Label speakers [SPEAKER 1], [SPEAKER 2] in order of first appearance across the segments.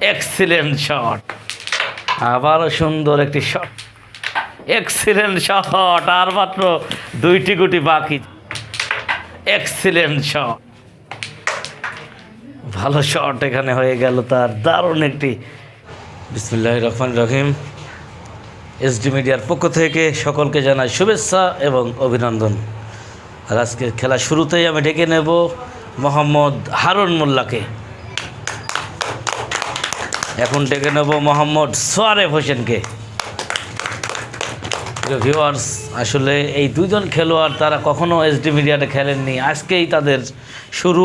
[SPEAKER 1] Excellent shot আবারও সুন্দর একটি শট এক্সিলেন্ট শট আর মাত্র দুইটি গুটি বাকি। এক্সিলেন্ট শট ভালো শট এখানে হয়ে গেল তার। দারুণ একটি। বিসমুল্লাহ রহমান রহিম। এসডি মিডিয়ার পক্ষ থেকে সকলকে জানাই শুভেচ্ছা এবং অভিনন্দন। আর আজকে খেলা শুরুতেই আমি ডেকে নেব মোহাম্মদ হারুন মোল্লাকে। এখন ডেকে নেব মোহাম্মদ সোয়ারেফ হোসেনকে। ভিউয়ার্স আসলে এই দুজন খেলোয়াড় তারা কখনো এসডি মিডিয়াতে খেলেননি, আজকেই তাদের শুরু।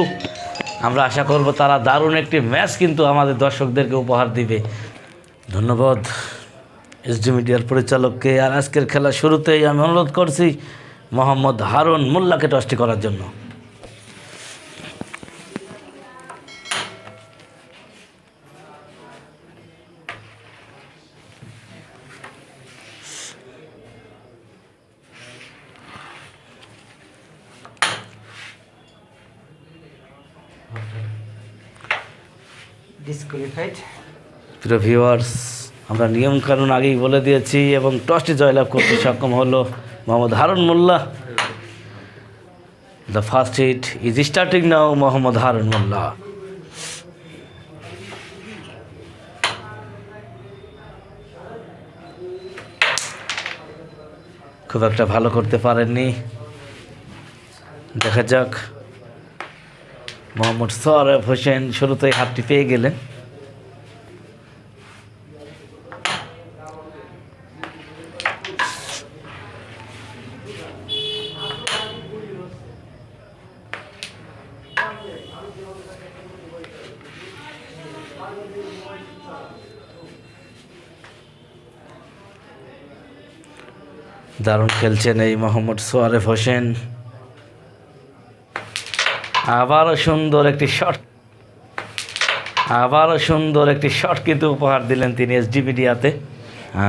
[SPEAKER 1] আমরা আশা করব তারা দারুণ একটি ম্যাচ কিন্তু আমাদের দর্শকদেরকে উপহার দিবে। ধন্যবাদ এসডি মিডিয়ার পরিচালককে। আর আজকের খেলা শুরুতেই আমি অনুরোধ করছি মোহাম্মদ হারুন মোল্লাকে টসটি করার জন্য। প্রিয় ভিউয়ার্স আমরা নিয়মকানুন আগেই বলে দিয়েছি এবং টসটি জয়লাভ করতে সক্ষম হলো Mohammad Harun Molla. The first heat is starting now Mohammad Harun Molla. খুব একটা ভালো করতে পারেননি। দেখা যাক। মোহাম্মদ সরফ হোসেন শুরুতেই হাতটি পেয়ে গেলেন। দারুণ খেলছেন এই মোহাম্মদ সোয়ারেফ হোসেন। আবারও সুন্দর একটি শট আবারও সুন্দর একটি শট কিন্তু উপহার দিলেন তিনি এসডি মিডিয়াতে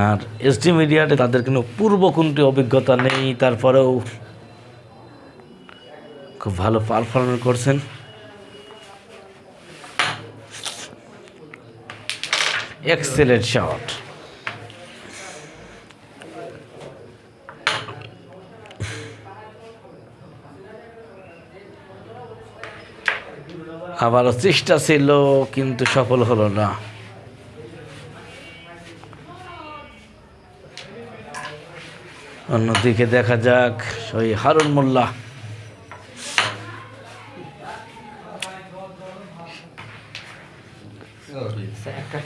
[SPEAKER 1] আর এসডি মিডিয়াতে তাদের কোনো পূর্ব কোনটি অভিজ্ঞতা নেই, তারপরেও খুব ভালো পারফরমেন্স করছেন। এক্সেলেন্ট শট আবারও চেষ্টা ছিল কিন্তু সফল হলো না। অন্যদিকে দেখা যাক ওই হারুন মোল্লা।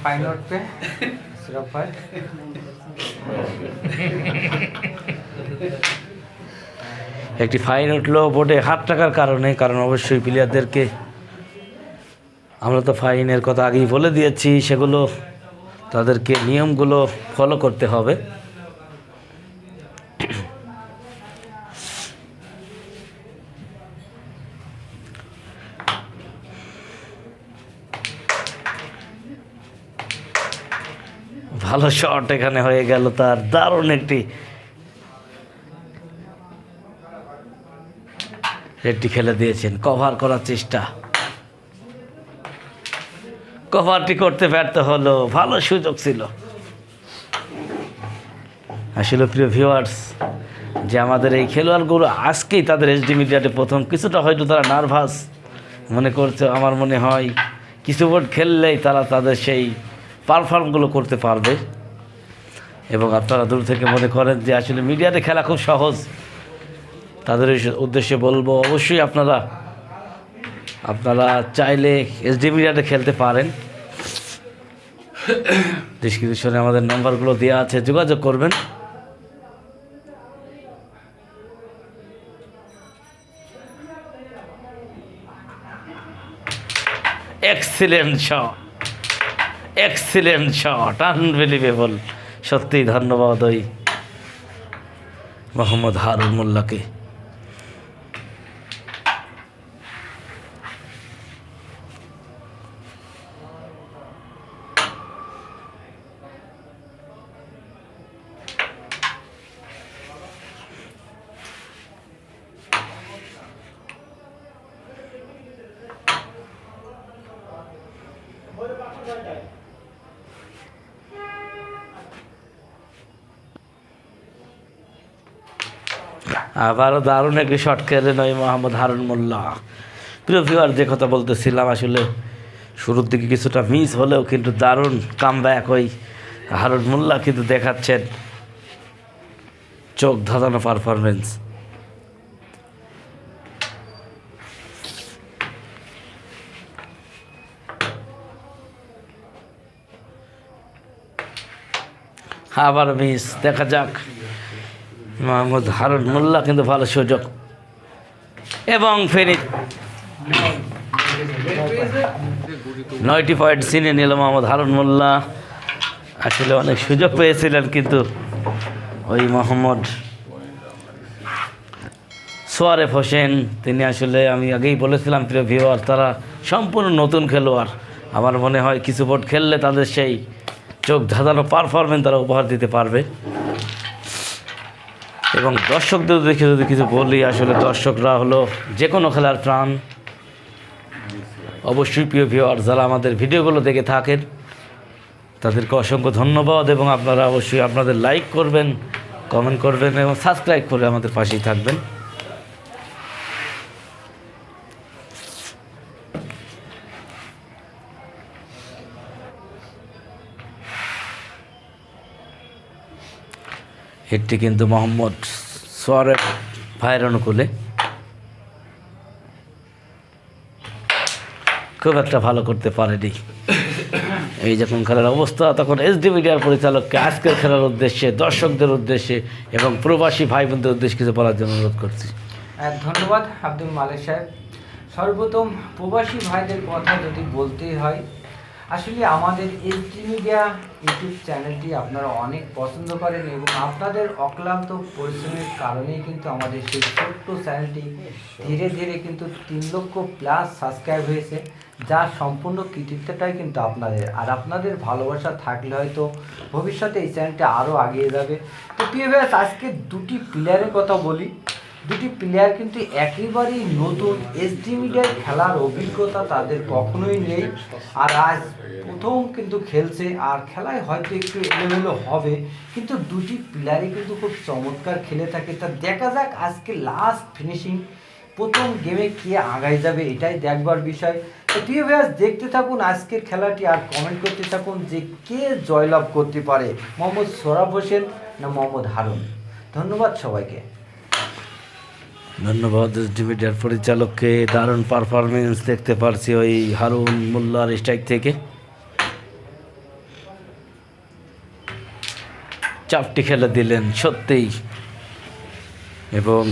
[SPEAKER 2] ফাইন
[SPEAKER 1] একটি ফাইন উঠল বোর্ডে হাত টাকার কারণে কারণ অবশ্যই প্লেয়ারদেরকে আমরা তো ফাইনের কথা আগেই বলে দিয়েছি, সেগুলো তাদেরকে নিয়মগুলো ফলো করতে হবে। ভালো শট এখানে হয়ে গেল, তার দারুণ একটি রেডটি খেলে দিয়েছেন কভার করার চেষ্টা। কভারটি করতে ব্যর্থ হলো। ভালো সুযোগ ছিল। আসলে প্রিয় ভিউয়ার্স যে আমাদের এই খেলোয়াড়গুলো আজকেই তাদের এইচডি মিডিয়াতে প্রথম, কিছুটা হয়তো তারা নার্ভাস মনে করছে, আমার মনে হয় কিছু বোর্ড খেললেই তারা তাদের সেই পারফর্মগুলো করতে পারবে। এবং আপনারা দূর থেকে মনে করেন যে আসলে মিডিয়াতে খেলা খুব সহজ। তাদের উদ্দেশ্যে বলব, অবশ্যই আপনারা আপনারা চাইলে এসডি মিডিয়াতে খেলতে পারেন। ডিসক্রিপশনে আমাদের নাম্বারগুলো দেওয়া আছে, যোগাযোগ করবেন। Excellent shot excellent shot unbelievable সত্যিই ধন্যবাদ ওই মোহাম্মদ হারুন মোল্লাকে। আবারও দারুণ একটি শট খেলে নয় মোহাম্মদ হারুন মোল্লা। প্রিয় ভিউয়ার যে কথা বলতেছিলাম, আসলে শুরুর দিকে কিছুটা মিস হলেও কিন্তু দারুণ কাম ব্যাক ওই হারুন মোল্লা কিন্তু দেখাচ্ছেন। চোখ ধাঁধানো পারফরমেন্স আবার মিস দেখা যাক। মোহাম্মদ হারুন মোল্লা কিন্তু ভালো সুযোগ। এবং ফেরি নয়টি পয়েন্ট চিনে নিল মোহাম্মদ হারুন মোল্লা। আসলে অনেক সুযোগ পেয়েছিলেন কিন্তু ওই মোহাম্মদ সোয়ারেফ হোসেন, তিনি আসলে আমি আগেই বলেছিলাম, প্রিয় ভিওয়ার তারা সম্পূর্ণ নতুন খেলোয়াড়। আমার মনে হয় কিছু বোর্ড খেললে তাদের সেই চোখ ধাঁধানো পারফরমেন্স তারা উপহার দিতে পারবে। এবং দর্শকদের দেখে যদি কিছু বলি, আসলে দর্শকরা হলো যে কোনো খেলার প্রাণ। অবশ্যই প্রিয় ভিওয়ার যারা আমাদের ভিডিওগুলো দেখে থাকেন, তাদেরকে অসংখ্য ধন্যবাদ এবং আপনারা অবশ্যই আপনাদের লাইক করবেন কমেন্ট করবেন এবং সাবস্ক্রাইব করে আমাদের পাশেই থাকবেন। হিটটি কিন্তু মোহাম্মদ সোয়ারের ভাইয়ের অনুকূলে। খুব একটা ভালো করতে পারেনি। এই যখন খেলার অবস্থা, তখন এসডি মিডিয়ার পরিচালককে আজকের খেলার উদ্দেশ্যে, দর্শকদের উদ্দেশ্যে এবং প্রবাসী ভাই বোনদের উদ্দেশ্যে কিছু বলার জন্য অনুরোধ করছি।
[SPEAKER 2] ধন্যবাদ আব্দুল মালিক সাহেব। সর্বপ্রথম প্রবাসী ভাইদের কথা যদি বলতেই হয় আসলে আমাদের এইচডি মিডিয়া ইউটিউব চ্যানেলটি আপনারা অনেক পছন্দ করেন এবং আপনাদের অক্লান্ত পরিশ্রমের কারণেই কিন্তু আমাদের সেই ছোট্ট চ্যানেলটি ধীরে ধীরে কিন্তু তিন লক্ষ প্লাস সাবস্ক্রাইব হয়েছে যার সম্পূর্ণ কৃতিত্বটাই কিন্তু আপনাদের। আর আপনাদের ভালোবাসা থাকলে হয়তো ভবিষ্যতে এই চ্যানেলটা আরও এগিয়ে যাবে। তো প্রিয় আজকে দুটি প্লেয়ারের কথা বলি। দুটি প্লেয়ার কিন্তু একেবারেই নতুন এসডি মিডিয়ায় খেলার অভিজ্ঞতা তাদের কখনোই নেই। আর আজ প্রথম কিন্তু খেলছে, আর খেলায় হয়তো একটু এলোমেলো হবে, কিন্তু দুটি প্লেয়ারই কিন্তু খুব চমৎকার খেলে থাকে। তা দেখা যাক আজকে লাস্ট ফিনিশিং প্রথম গেমে কে আগায় যাবে, এটাই দেখবার বিষয়। তো প্রিয় ভাইয়াস দেখতে থাকুন আজকের খেলাটি আর কমেন্ট করতে থাকুন যে কে জয়লাভ করতে পারে, মোহাম্মদ সোরাব হোসেন না মোহাম্মদ হারুন। ধন্যবাদ সবাইকে।
[SPEAKER 1] ধন্যবাদ মিডিয়ার পরিচালককে দারুণ পারফরমেন্স দেখতে পারছি ওই হারুন মোল্লার স্ট্রাইক থেকে। চাপটি খেলে দিলেন সত্যিই। এবং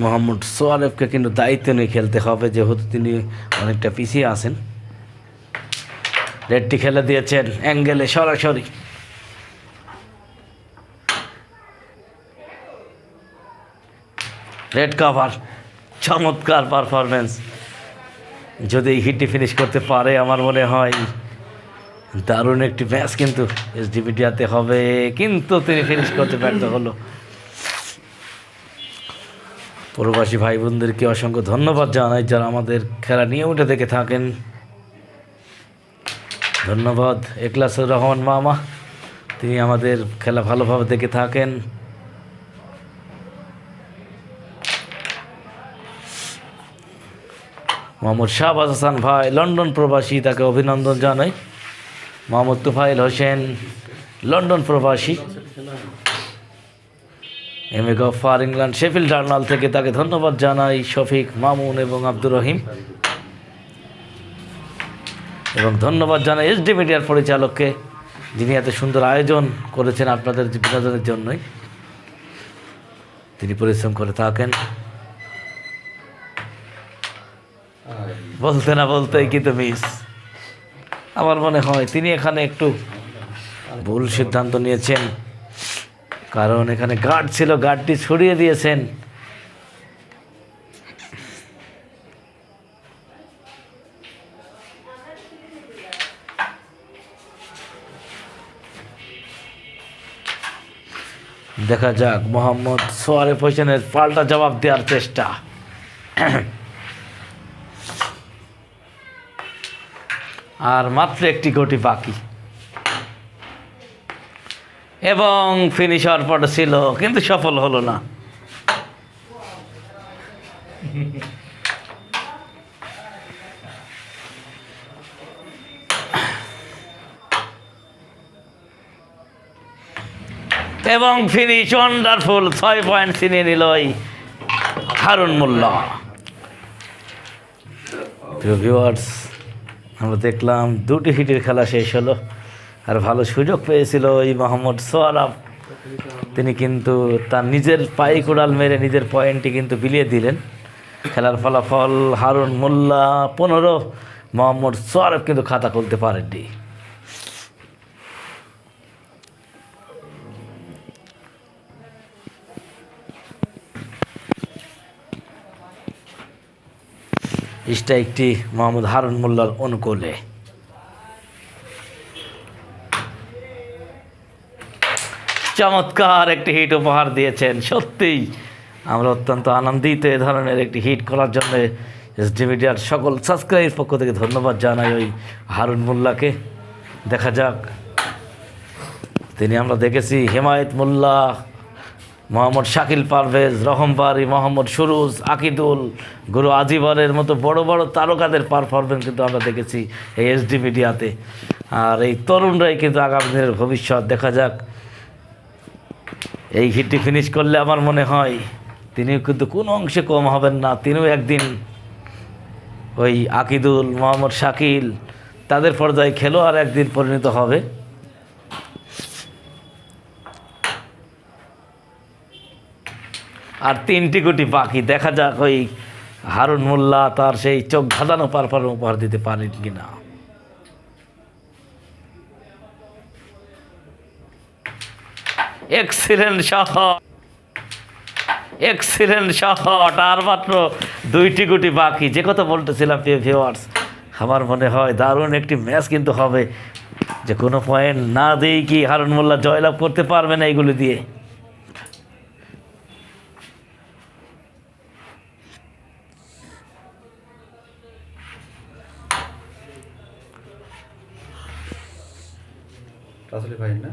[SPEAKER 1] মোহাম্মদ সোয়ারেফকে কিন্তু দায়িত্ব নিয়ে খেলতে হবে, যেহেতু তিনি অনেকটা পিছিয়ে আছেন। রেডটি খেলে দিয়েছেন অ্যাঙ্গেলে সরাসরি। রেড কাভার চমৎকার পারফরমেন্স যদি এই হিটটি ফিনিশ করতে পারে, আমার মনে হয় দারুণ একটি ম্যাচ কিন্তু এসডিবিডিয়াতে হবে। কিন্তু তিনি ফিনিশ করতে ব্যর্থ হলো। প্রবাসী ভাই বোনদেরকে অসংখ্য ধন্যবাদ জানাই যারা আমাদের খেলা নিয়ে উঠে দেখে থাকেন। ধন্যবাদ একলাসুর রহমান মামা। তিনি আমাদের খেলা ভালোভাবে দেখে থাকেন। মোহাম্মদ শাহবাজ হাসান ভাই, লন্ডন প্রবাসী, তাকে অভিনন্দন জানাই। মোহাম্মদ তুফাইল হোসেন, লন্ডন প্রবাসী। M A Gaffar England Sheffield journal থেকে তাকে ধন্যবাদ জানাই, শফিক, মামুন এবং আব্দুর রহিম। এবং ধন্যবাদ জানাই এসডি মিডিয়ার পরিচালককে, যিনি এত সুন্দর আয়োজন করেছেন আপনাদের বিনোদনের জন্যই। তিনি পরিশ্রম করে থাকেন। বলতে না বলতেই কিন্তু মিস আমার মনে হয় তিনি এখানে একটু ভুল সিদ্ধান্ত নিয়েছেন। কারণ এখানে গার্ড ছিল গার্ডটি ছড়িয়ে দিয়েছেন। দেখা যাক, মোহাম্মদ সোয়ারেফ হোসেনের পাল্টা জবাব দেওয়ার চেষ্টা। আর মাত্র একটি কোটি বাকি। এবং ফিনিশ হওয়ার পর ছিল, কিন্তু সফল হলো না। এবং ফিনিশ ওয়ান্ডারফুল ছয় পয়েন্ট ছিনিয়ে নিল এই হারুন মোল্লা। ভিউয়ার্স আমরা দেখলাম দুটি হিটের খেলা শেষ হলো আর ভালো সুযোগ পেয়েছিল এই মোহাম্মদ সোয়ারাব তিনি কিন্তু তার নিজের পায়ে কুড়াল মেরে নিজের পয়েন্টটি কিন্তু বিলিয়ে দিলেন। খেলার ফলাফল হারুন মোল্লা পনেরো, মোহাম্মদ সোয়ারফ কিন্তু খাতা খুলতে পারেননি। স্ট্রাইকটি মোহাম্মদ হারুন মোল্লার অনুকূলে। চমৎকার একটি হিট উপহার দিয়েছেন, সত্যিই। আমরা অত্যন্ত আনন্দিত এ ধরনের একটি হিট করার জন্য এসডি মিডিয়ার সকল সাবস্ক্রাইবের পক্ষ থেকে ধন্যবাদ জানাই ওই হারুন মোল্লাকে। দেখা যাক, তিনি আমরা দেখেছি, হেমায়েত মোল্লা মোহাম্মদ শাকিল পারভেজ রহমবারি মোহাম্মদ সুরুজ, আকিদুল, গুরু আজিবরের মতো বড় বড় তারকাদের পারফরমেন্স কিন্তু আমরা দেখেছি এই এসডি মিডিয়াতে আর এই তরুণরাই কিন্তু আগামী দিনের ভবিষ্যৎ। দেখা যাক, এই হিটটি ফিনিশ করলে আমার মনে হয় তিনিও কিন্তু কোনো অংশে কম হবেন না। তিনিও একদিন ওই আকিদুল, মোহাম্মদ শাকিল, তাদের পর্যায়ে খেলোয়াড় একদিন পরিণত হবে। আর তিনটি গুটি বাকি। দেখা যাক ওই হারুন মোল্লা তার সেই চোখ ধাঁধানো পারপার উপহার দিতে পারেন কি না এক্সিলেন্ট এক্সিলেন্ট আর মাত্র দুইটি গুটি বাকি। যে কথা বলতেছিলাম আমার মনে হয় দারুণ একটি ম্যাচ কিন্তু হবে। যে কোনো পয়েন্ট না দিয়েই কি হারুন মোল্লা জয়লাভ করতে পারবে না এইগুলি দিয়ে।
[SPEAKER 3] আসলে ভাই না?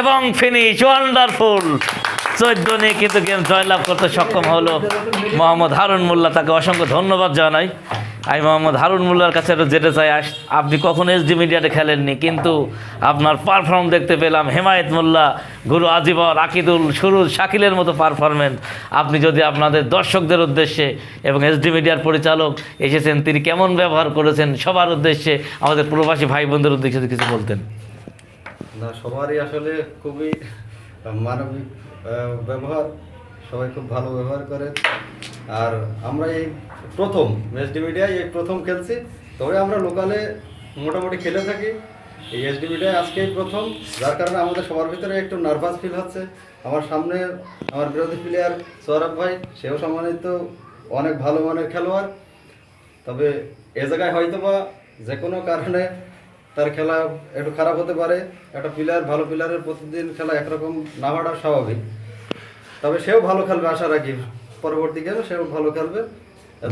[SPEAKER 1] এবং ফিনিশ ওয়ান্ডারফুল চোদ্দ নিয়ে কিন্তু গেম জয়লাভ করতে সক্ষম হলো মোহাম্মদ হারুন মোল্লা। তাকে অসংখ্য ধন্যবাদ জানাই। আমি মোহাম্মদ হারুন মোল্লার কাছে যেতে চাই। আপনি কখন এসডি মিডিয়াতে খেলেননি, কিন্তু আপনার পারফর্ম দেখতে পেলাম। হেমায়েত মোল্লা, গুরু আজিবর, আকিদুল, সুরুজ, শাকিলের মতো পারফরমেন্স আপনি যদি আপনাদের দর্শকদের উদ্দেশ্যে এবং এসডি মিডিয়ার পরিচালক এসেছেন, তিনি কেমন ব্যবহার করেছেন সবার উদ্দেশ্যে আমাদের প্রবাসী ভাই বোনদের উদ্দেশ্যে কিছু বলতেন।
[SPEAKER 3] না, সবারই আসলে খুবই মানবিক ব্যবহার। সবাই খুব ভালো ব্যবহার করে। আর আমরা এই প্রথম এসডি মিডিয়ায় এই প্রথম খেলছি। তবে আমরা লোকালে মোটামুটি খেলে থাকি। এই এসডি মিডিয়ায় আজকেই প্রথম, যার কারণে আমাদের সবার ভিতরে একটু নার্ভাস ফিল হচ্ছে। আমার সামনে আমার বিরোধী প্লেয়ার সৌরভ ভাই, সেও সম্মানিত, অনেক ভালো মানের খেলোয়াড়। তবে এ জায়গায় হয়তো বা যে কোনো কারণে তার খেলা একটু খারাপ হতে পারে। একটা প্লেয়ার ভালো প্লেয়ারের প্রতিদিন খেলা একরকম না হওয়াটা স্বাভাবিক। তবে সেও ভালো খেলবে আশা রাখি। পরবর্তী গেমে সেও ভালো খেলবে।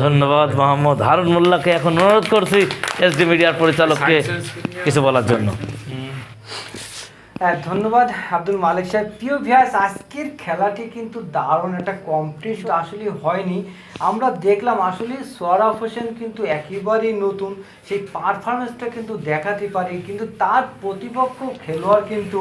[SPEAKER 1] ধন্যবাদ মোহাম্মদ। হারুন মোল্লাকে এখন অনুরোধ করছি এসডি মিডিয়ার পরিচালককে কিছু বলার জন্য।
[SPEAKER 2] হ্যাঁ ধন্যবাদ আব্দুল মালিক সাহেব। প্রিয় ভিয়াস আজকের খেলাটি কিন্তু দারুণ একটা কম্পিটিশন আসলে হয়নি। আমরা দেখলাম আসলে সোয়ারাফ হোসেন কিন্তু একেবারেই নতুন। সেই পারফরমেন্সটা কিন্তু দেখাতে পারে। কিন্তু তার প্রতিপক্ষ খেলোয়াড় কিন্তু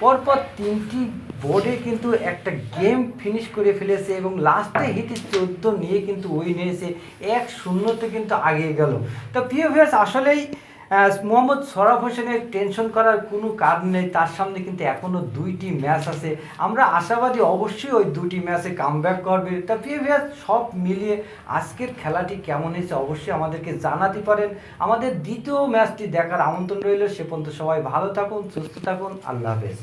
[SPEAKER 2] পরপর তিনটি বোর্ডে কিন্তু একটা গেম ফিনিশ করে ফেলেছে এবং লাস্টে হিটে চোদ্দ নিয়ে কিন্তু ওই নিয়েছে এক শূন্যতে কিন্তু আগিয়ে গেল। তো প্রিয় ভিয়াস আসলেই মোহাম্মদ সরাফ হোসেনের টেনশন করার কোনো কারণ নেই। তার সামনে কিন্তু এখনও দুইটি ম্যাচ আছে। আমরা আশাবাদী অবশ্যই ওই দুটি ম্যাচে কামব্যাক করবে। তা প্রিভিয়াস সব মিলিয়ে আজকের খেলাটি কেমন হয়েছে অবশ্যই আমাদেরকে জানাতে পারেন। আমাদের দ্বিতীয় ম্যাচটি দেখার আমন্ত্রণ রইল। সে পর্যন্ত সবাই ভালো থাকুন, সুস্থ থাকুন। আল্লাহ হাফেজ।